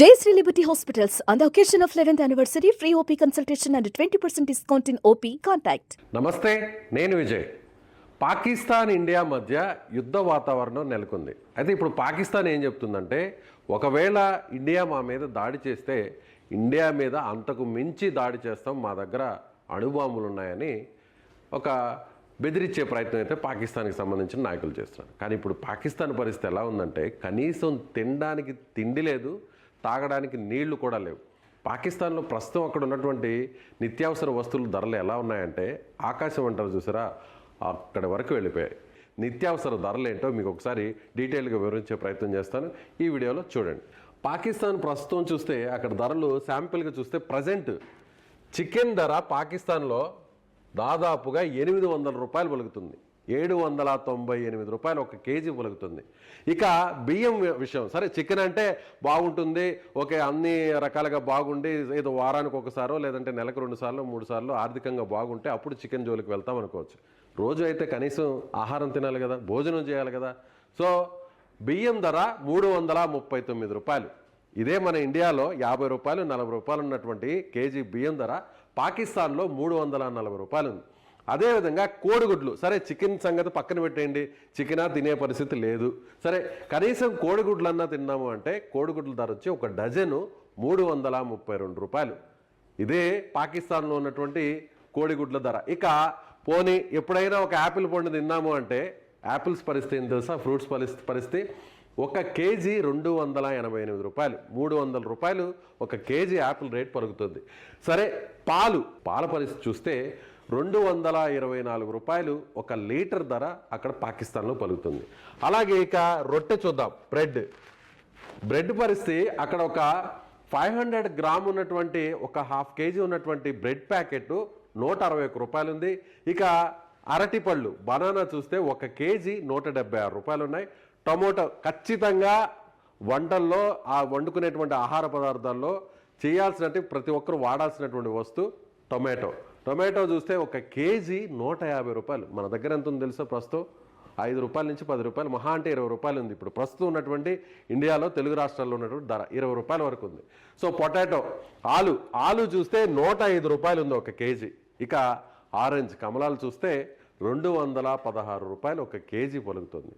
Jayasri liberty hospitals on the occasion of eleventh anniversary free OP consultation and twenty percent discount in OP contact నమస్తే నేను Vijay. Pakistan India మధ్య యుద్ధ వాతావరణం నెలకొంది. అయితే ఇప్పుడు పాకిస్తాన్ ఏం చెప్తుందంటే ఒకవేళ ఇండియా మా మీద దాడి చేస్తే ఇండియా మీద అంతకు మించి దాడి చేస్తాం మా దగ్గర అణుబాంబులు ఉన్నాయని ఒక బెదిరించే ప్రయత్నం అయితే పాకిస్తాన్కి సంబంధించిన నాయకులు చేస్తున్నారు. కానీ ఇప్పుడు పాకిస్తాన్ పరిస్థితి ఎలా ఉందంటే కనీసం తినడానికి తిండి లేదు తాగడానికి నీళ్ళు కూడా లేవు. పాకిస్తాన్లో ప్రస్తుతం అక్కడ ఉన్నటువంటి నిత్యావసర వస్తువుల ధరలు ఎలా ఉన్నాయంటే ఆకాశం అంటారు చూసారా? అక్కడి వరకు వెళ్ళిపోయాయి. నిత్యావసర ధరలు ఏంటో మీకు ఒకసారి డీటెయిల్గా వివరించే ప్రయత్నం చేస్తాను. ఈ వీడియోలో చూడండి. పాకిస్తాన్ ప్రస్తుతం చూస్తే అక్కడ ధరలు శాంపిల్గా చూస్తే ప్రజెంట్ చికెన్ ధర పాకిస్తాన్లో దాదాపుగా ఎనిమిది వందల రూపాయలు పలుకుతుంది. ఏడు వందల తొంభై ఎనిమిది రూపాయలు ఒక కేజీ పలుకుతుంది. ఇక బియ్యం వి- విషయం. సరే చికెన్ అంటే బాగుంటుంది. ఓకే అన్ని రకాలుగా బాగుండి ఏదో వారానికి ఒకసారో లేదంటే నెలకు రెండు సార్లు మూడు సార్లు ఆర్థికంగా బాగుంటే అప్పుడు చికెన్ జోలికి వెళ్తాం అనుకోవచ్చు. రోజు అయితే కనీసం ఆహారం తినాలి కదా భోజనం చేయాలి కదా. సో బియ్యం ధర మూడు వందల ముప్పై తొమ్మిది రూపాయలు. ఇదే మన ఇండియాలో యాభై రూపాయలు నలభై రూపాయలు ఉన్నటువంటి కేజీ బియ్యం ధర. పాకిస్తాన్లో మూడు వందల నలభై రూపాయలు ఉంది. అదేవిధంగా కోడిగుడ్లు. సరే చికెన్ సంగతి పక్కన పెట్టేయండి. చికెనా తినే పరిస్థితి లేదు. సరే కనీసం కోడిగుడ్లన్నా తిన్నాము అంటే కోడిగుడ్ల ధర వచ్చి ఒక డజను మూడు వందల ముప్పై రెండు రూపాయలు. ఇదే పాకిస్తాన్లో ఉన్నటువంటి కోడిగుడ్ల ధర. ఇక పోనీ ఎప్పుడైనా ఒక యాపిల్ పండు తిన్నాము అంటే యాపిల్స్ పరిస్థితి ఏం తెలుసా? ఫ్రూట్స్ పరిస్థితి పరిస్థితి. ఒక కేజీ రెండు వందల ఎనభై ఎనిమిది రూపాయలు. మూడు వందల రూపాయలు ఒక కేజీ యాపిల్ రేట్ పలుకుతుంది. సరే పాలు పాల పరిస్థితి చూస్తే రెండు వందల ఇరవై నాలుగు రూపాయలు ఒక లీటర్ ధర అక్కడ పాకిస్తాన్లో పలుకుతుంది. అలాగే ఇక రొట్టె చూద్దాం బ్రెడ్. బ్రెడ్ పరిస్థితి అక్కడ ఒక ఫైవ్ హండ్రెడ్ గ్రామ్ ఉన్నటువంటి ఒక హాఫ్ కేజీ ఉన్నటువంటి బ్రెడ్ ప్యాకెట్ నూట అరవై ఒక్క రూపాయలు ఉంది ఇక అరటిపళ్ళు బనానా చూస్తే ఒక కేజీ నూట డెబ్బై ఆరు రూపాయలు ఉన్నాయి టొమాటో ఖచ్చితంగా వంటల్లో ఆ వండుకునేటువంటి ఆహార పదార్థాల్లో చేయాల్సినటువంటి ప్రతి ఒక్కరు వాడాల్సినటువంటి వస్తువు టొమాటో. టొమాటో చూస్తే ఒక కేజీ నూట యాభై రూపాయలు. మన దగ్గర ఎంత ఉందో తెలుసా ప్రస్తుతం ఐదు రూపాయల నుంచి పది రూపాయలు. మహా అంటే ఇరవై రూపాయలు ఉంది. ఇప్పుడు ప్రస్తుతం ఉన్నటువంటి ఇండియాలో తెలుగు రాష్ట్రాల్లో ఉన్నటువంటి ధర ఇరవై రూపాయల వరకు ఉంది. సో పొటాటో ఆలు. ఆలు చూస్తే నూట ఐదు రూపాయలు ఉంది ఒక కేజీ. ఇక ఆరెంజ్ కమలాలు చూస్తే రెండు వందల పదహారు రూపాయలు ఒక కేజీ పలుకుతుంది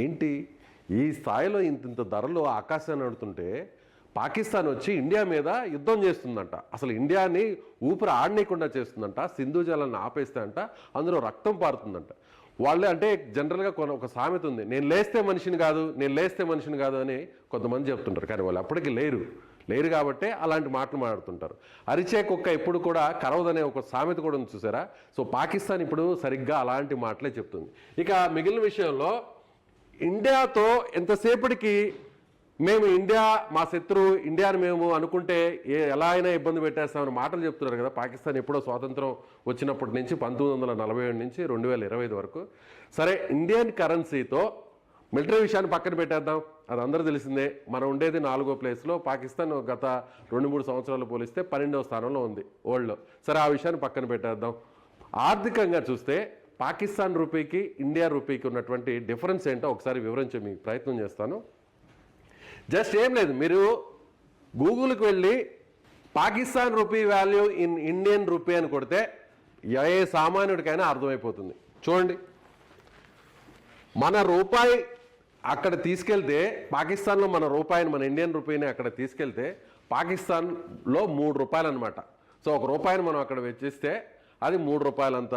ఏంటి? ఈ స్థాయిలో ఇంత ఇంత ధరలు ఆకాశాన్ని అడుతుంటే పాకిస్తాన్ వచ్చి ఇండియా మీద యుద్ధం చేస్తుందంట. అసలు ఇండియాని ఊపిరి ఆడనీయకుండా చేస్తుందంట సింధు జలాన్ని ఆపేస్తే అంట అందులో రక్తం పారుతుందంట. వాళ్ళే అంటే జనరల్గా కొన ఒక సామెత ఉంది. నేను లేస్తే మనిషిని కాదు నేను లేస్తే మనిషిని కాదు అని కొంతమంది చెప్తుంటారు. కానీ వాళ్ళు అప్పటికి లేరు. లేరు కాబట్టే అలాంటి మాటలు మాట్లాడుతుంటారు. అరిచే కుక్క ఎప్పుడు కూడా కరవదనే ఒక సామెత కూడా ఉంది చూసారా? సో పాకిస్తాన్ ఇప్పుడు సరిగ్గా అలాంటి మాటలే చెప్తుంది. ఇక మిగిలిన విషయంలో ఇండియాతో ఎంతసేపటికి మేము ఇండియా మా శత్రువు ఇండియాని మేము అనుకుంటే ఏ ఎలా అయినా ఇబ్బంది పెట్టేస్తామని మాటలు చెప్తున్నారు కదా. పాకిస్తాన్ ఎప్పుడో స్వాతంత్రం వచ్చినప్పటి నుంచి పంతొమ్మిది వందల నలభై ఏడు నుంచి రెండు వేల ఇరవై ఐదు వరకు. సరే ఇండియన్ కరెన్సీతో మిలిటరీ విషయాన్ని పక్కన పెట్టేద్దాం. అది అందరూ తెలిసిందే. మనం ఉండేది నాలుగో ప్లేస్లో. పాకిస్తాన్ గత రెండు మూడు సంవత్సరాలు పోలిస్తే పన్నెండవ స్థానంలో ఉంది వరల్డ్లో. సరే ఆ విషయాన్ని పక్కన పెట్టేద్దాం. ఆర్థికంగా చూస్తే పాకిస్తాన్ రూపీకి ఇండియా రూపీకి ఉన్నటువంటి డిఫరెన్స్ ఏంటో ఒకసారి వివరించే మీకు ప్రయత్నం చేస్తాను. జస్ట్ ఏం లేదు మీరు గూగుల్కి వెళ్ళి Pakistan rupee value in Indian rupee అని కొడితే ఏ సామాన్యుడికైనా అర్థమైపోతుంది. చూడండి. మన రూపాయి అక్కడ తీసుకెళ్తే పాకిస్తాన్లో మన రూపాయిని మన ఇండియన్ రూపీని అక్కడ తీసుకెళ్తే పాకిస్తాన్లో మూడు రూపాయలు అనమాట సో ఒక రూపాయిని మనం అక్కడ వెచ్చిస్తే అది మూడు రూపాయలంత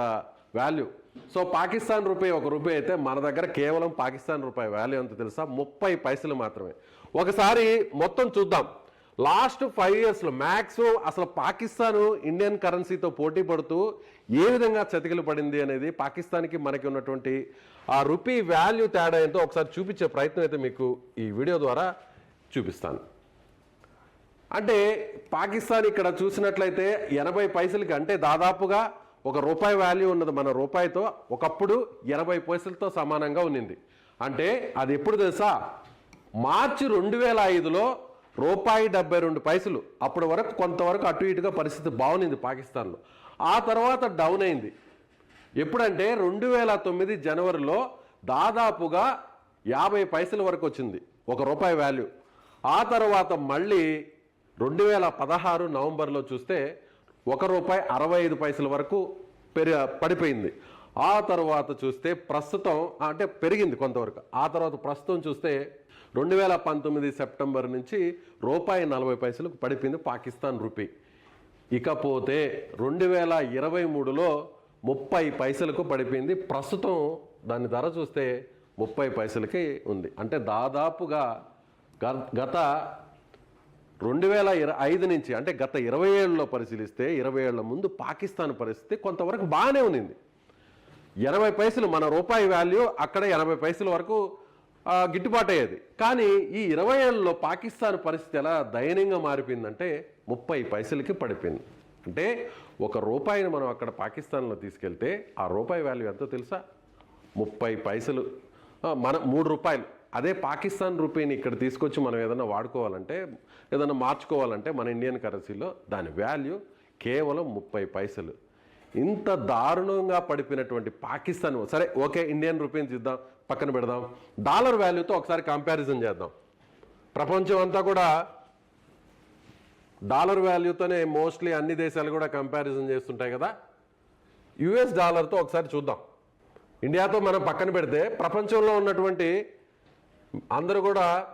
వాల్యూ సో పాకిస్తాన్ రూపాయి ఒక రూపాయి అయితే మన దగ్గర కేవలం పాకిస్తాన్ రూపాయి వాల్యూ ఎంత తెలుసా? ముప్పై పైసలు మాత్రమే. ఒకసారి మొత్తం చూద్దాం. లాస్ట్ ఫైవ్ ఇయర్స్లో మ్యాక్సిమం అసలు పాకిస్తాన్ ఇండియన్ కరెన్సీతో పోటీ పడుతూ ఏ విధంగా చతికిలు పడింది అనేది పాకిస్తాన్కి మనకి ఉన్నటువంటి ఆ రూపీ వాల్యూ తేడా ఏంటో ఒకసారి చూపించే ప్రయత్నం అయితే మీకు ఈ వీడియో ద్వారా చూపిస్తాను. అంటే పాకిస్తాన్ ఇక్కడ చూసినట్లయితే ఎనభై పైసలకి అంటే దాదాపుగా ఒక రూపాయి వాల్యూ ఉన్నది మన రూపాయితో ఒకప్పుడు ఎనభై పైసలతో సమానంగా ఉన్నింది. అంటే అది ఎప్పుడు తెలుసా? మార్చి రెండు వేల ఐదులో రూపాయి డెబ్బై రెండు పైసలు. అప్పటి వరకు కొంతవరకు అటు ఇటుగా పరిస్థితి బాగునింది పాకిస్తాన్లో. ఆ తర్వాత డౌన్ అయింది. ఎప్పుడంటే రెండు వేల తొమ్మిది జనవరిలో దాదాపుగా యాభై పైసల వరకు వచ్చింది ఒక రూపాయి వాల్యూ ఆ తర్వాత మళ్ళీ రెండు వేల పదహారు నవంబర్లో చూస్తే ఒక రూపాయి అరవై ఐదు పైసల వరకు పెరి పడిపోయింది. ఆ తర్వాత చూస్తే ప్రస్తుతం అంటే పెరిగింది కొంతవరకు. ఆ తర్వాత ప్రస్తుతం చూస్తే రెండు వేల పంతొమ్మిది సెప్టెంబర్ నుంచి రూపాయి నలభై పైసలకు పడిపోయింది పాకిస్తాన్ రూపీ. ఇకపోతే రెండు వేల ఇరవై మూడులో ముప్పై పైసలకు పడిపోయింది. ప్రస్తుతం దాని ధర చూస్తే ముప్పై పైసలకి ఉంది. అంటే దాదాపుగా గ- గత రెండు వేల ఇరవై ఐదు నుంచి అంటే గత ఇరవై ఏళ్ళలో పరిశీలిస్తే ఇరవై ఏళ్ళ ముందు పాకిస్తాన్ పరిస్థితి కొంతవరకు బాగానే ఉన్నింది ఎనభై పైసలు మన రూపాయి వాల్యూ అక్కడ ఎనభై పైసల వరకు గిట్టుబాటు అయ్యేది కానీ ఈ ఇరవై ఏళ్ళలో పాకిస్తాన్ పరిస్థితి ఎలా దయనీయంగా మారిపోయిందంటే ముప్పై పైసలకి పడిపోయింది. అంటే ఒక రూపాయిని మనం అక్కడ పాకిస్తాన్లో తీసుకెళ్తే ఆ రూపాయి వాల్యూ ఎంతో తెలుసా? ముప్పై పైసలు మన మూడు రూపాయలు. అదే పాకిస్తాన్ రూపీని ఇక్కడ తీసుకొచ్చి మనం ఏదైనా వాడుకోవాలంటే ఏదైనా మార్చుకోవాలంటే మన ఇండియన్ కరెన్సీలో దాని వాల్యూ కేవలం ముప్పై పైసలు. ఇంత దారుణంగా పడిపోయినటువంటి పాకిస్తాన్ సరే ఓకే ఇండియన్ రూపీని ఇద్దాం పక్కన పెడదాం డాలర్ వాల్యూతో ఒకసారి కంపారిజన్ చేద్దాం. ప్రపంచం అంతా కూడా డాలర్ వాల్యూతోనే మోస్ట్లీ అన్ని దేశాలు కూడా కంపారిజన్ చేస్తుంటాయి కదా. యుఎస్ డాలర్తో ఒకసారి చూద్దాం. ఇండియాతో మనం పక్కన పెడితే ప్రపంచంలో ఉన్నటువంటి అందరూ కూడా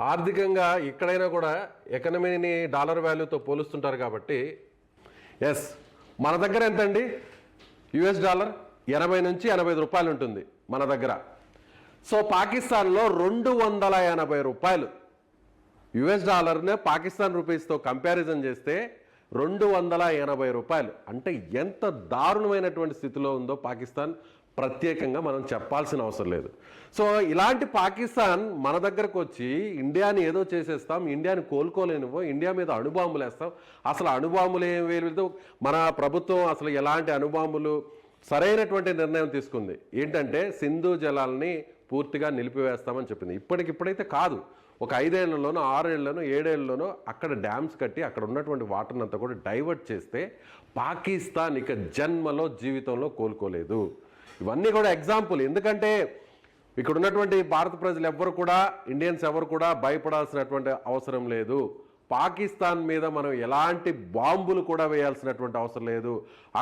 ఆర్థికంగా ఎక్కడైనా కూడా ఎకనమీని డాలర్ వాల్యూతో పోలుస్తుంటారు కాబట్టి ఎస్ మన దగ్గర ఎంతండి? యుఎస్ డాలర్ ఎనభై నుంచి ఎనభై రూపాయలు ఉంటుంది మన దగ్గర. సో పాకిస్తాన్లో రెండు వందల ఎనభై రూపాయలు. యుఎస్ డాలర్నే పాకిస్తాన్ రూపీస్తో కంపారిజన్ చేస్తే రెండు వందల ఎనభై రూపాయలు. అంటే ఎంత దారుణమైనటువంటి స్థితిలో ఉందో పాకిస్తాన్. ప్రత్యేకంగా మనం చెప్పాల్సిన అవసరం లేదు. సో ఇలాంటి పాకిస్తాన్ మన దగ్గరకు వచ్చి ఇండియాని ఏదో చేసేస్తాం ఇండియాని కోలుకోలేనివో ఇండియా మీద అణుబాంబులు వేస్తాం. అసలు అణుబాంబులు ఏం వేయలేదు మన ప్రభుత్వం అసలు ఎలాంటి అణుబాంబులు? సరైనటువంటి నిర్ణయం తీసుకుంది. ఏంటంటే సింధు జలాల్ని పూర్తిగా నిలిపివేస్తామని చెప్పింది. ఇప్పటికిప్పుడైతే కాదు. ఒక ఐదేళ్ళలోనో ఆరేళ్ళలోనో ఏడేళ్ళలోనో అక్కడ డ్యామ్స్ కట్టి అక్కడ ఉన్నటువంటి వాటర్ని అంతా కూడా డైవర్ట్ చేస్తే పాకిస్తాన్ ఇక జన్మలో జీవితంలో కోలుకోలేదు. ఇవన్నీ కూడా ఎగ్జాంపుల్ ఎందుకంటే ఇక్కడ ఉన్నటువంటి భారత ప్రజలు ఎవ్వరు కూడా ఇండియన్స్ ఎవరు కూడా భయపడాల్సినటువంటి అవసరం లేదు. పాకిస్తాన్ మీద మనం ఎలాంటి బాంబులు కూడా వేయాల్సినటువంటి అవసరం లేదు.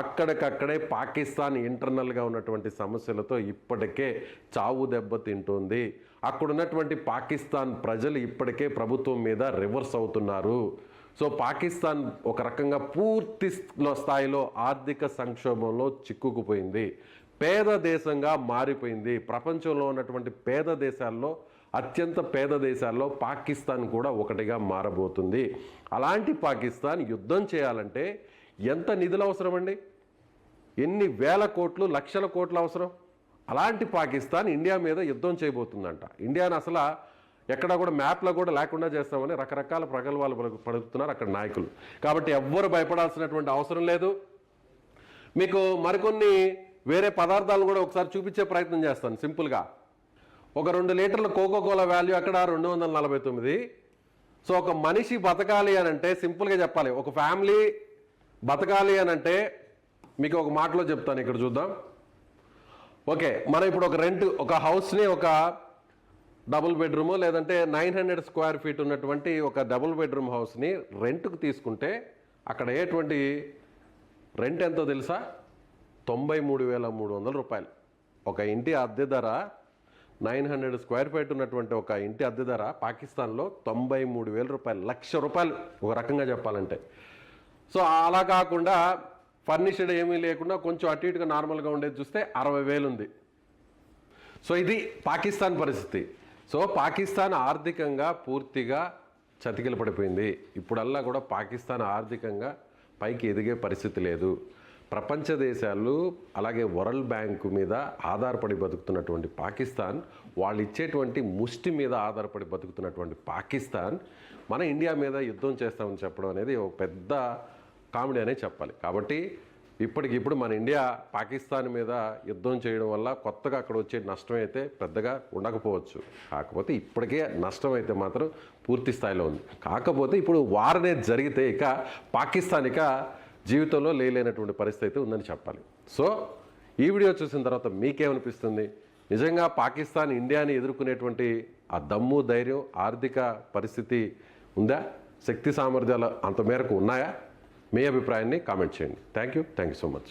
అక్కడికక్కడే పాకిస్తాన్ ఇంటర్నల్గా ఉన్నటువంటి సమస్యలతో ఇప్పటికే చావు దెబ్బ తింటుంది. అక్కడ ఉన్నటువంటి పాకిస్తాన్ ప్రజలు ఇప్పటికే ప్రభుత్వం మీద రివర్స్ అవుతున్నారు. సో పాకిస్తాన్ ఒక రకంగా పూర్తి స్థాయిలో ఆర్థిక సంక్షోభంలో చిక్కుకుపోయింది. పేద దేశంగా మారిపోయింది. ప్రపంచంలో ఉన్నటువంటి పేద దేశాల్లో అత్యంత పేద దేశాల్లో పాకిస్తాన్ కూడా ఒకటిగా మారబోతుంది. అలాంటి పాకిస్తాన్ యుద్ధం చేయాలంటే ఎంత నిధులు అవసరమండి? ఎన్ని వేల కోట్లు లక్షల కోట్లు అవసరం? అలాంటి పాకిస్తాన్ ఇండియా మీద యుద్ధం చేయబోతుందంట. ఇండియాని అసలు ఎక్కడ కూడా మ్యాప్లో కూడా లేకుండా చేస్తామని రకరకాల ప్రగల్భాలు పడుతున్నారు అక్కడ నాయకులు. కాబట్టి ఎవ్వరు భయపడాల్సినటువంటి అవసరం లేదు. మీకు మరికొన్ని వేరే పదార్థాలు కూడా ఒకసారి చూపించే ప్రయత్నం చేస్తాను సింపుల్గా ఒక రెండు లీటర్ల కోకో కోలా వాల్యూ అక్కడ రెండు వందల నలభై తొమ్మిది. సో ఒక మనిషి బతకాలి అని అంటే సింపుల్గా చెప్పాలి. ఒక ఫ్యామిలీ బతకాలి అని అంటే మీకు ఒక మాటలో చెప్తాను ఇక్కడ చూద్దాం. ఓకే మనం ఇప్పుడు ఒక రెంట్ ఒక హౌస్ని ఒక డబుల్ బెడ్రూమ్ లేదంటే నైన్ హండ్రెడ్ స్క్వేర్ ఫీట్ ఉన్నటువంటి ఒక డబుల్ బెడ్రూమ్ హౌస్ని రెంట్కి తీసుకుంటే అక్కడ అయ్యేటువంటి రెంట్ ఎంతో తెలుసా? తొంభై మూడు వేల మూడు వందల రూపాయలు. ఒక ఇంటి అద్దె ధర నైన్ హండ్రెడ్ స్క్వేర్ ఫీట్ ఉన్నటువంటి ఒక ఇంటి అద్దె ధర పాకిస్తాన్లో తొంభై మూడు వేల రూపాయలు. లక్ష రూపాయలు. ఒక రకంగా చెప్పాలంటే. సో అలా కాకుండా ఫర్నిష్డ్ ఏమీ లేకుండా కొంచెం అటు ఇటుగా నార్మల్గా ఉండేది చూస్తే అరవై వేలు ఉంది సో ఇది పాకిస్తాన్ పరిస్థితి. సో పాకిస్తాన్ ఆర్థికంగా పూర్తిగా చతికిల పడిపోయింది ఇప్పుడల్లా కూడా పాకిస్తాన్ ఆర్థికంగా పైకి ఎదిగే పరిస్థితి లేదు. ప్రపంచ దేశాలు అలాగే వరల్డ్ బ్యాంకు మీద ఆధారపడి బతుకుతున్నటువంటి పాకిస్తాన్ వాళ్ళు ఇచ్చేటువంటి ముష్టి మీద ఆధారపడి బతుకుతున్నటువంటి పాకిస్తాన్ మన ఇండియా మీద యుద్ధం చేస్తామని చెప్పడం అనేది ఒక పెద్ద కామెడీ అనే చెప్పాలి. కాబట్టి ఇప్పటికిప్పుడు మన ఇండియా పాకిస్తాన్ మీద యుద్ధం చేయడం వల్ల కొత్తగా అక్కడ వచ్చే నష్టం అయితే పెద్దగా ఉండకపోవచ్చు. కాకపోతే ఇప్పటికే నష్టం అయితే మాత్రం పూర్తి స్థాయిలో ఉంది. కాకపోతే ఇప్పుడు వార్ అనేది జరిగితే ఇక పాకిస్తాన్ ఇక జీవితంలో లేలేనటువంటి పరిస్థితి అయితే ఉందని చెప్పాలి. సో ఈ వీడియో చూసిన తర్వాత మీకేమనిపిస్తుంది? నిజంగా పాకిస్తాన్ ఇండియాని ఎదుర్కొనేటువంటి ఆ దమ్ము ధైర్యం ఆర్థిక పరిస్థితి ఉందా? శక్తి సామర్థ్యాలు అంత మేరకు ఉన్నాయా? మీ అభిప్రాయాన్ని కామెంట్ చేయండి. Thank you. Thank you so much.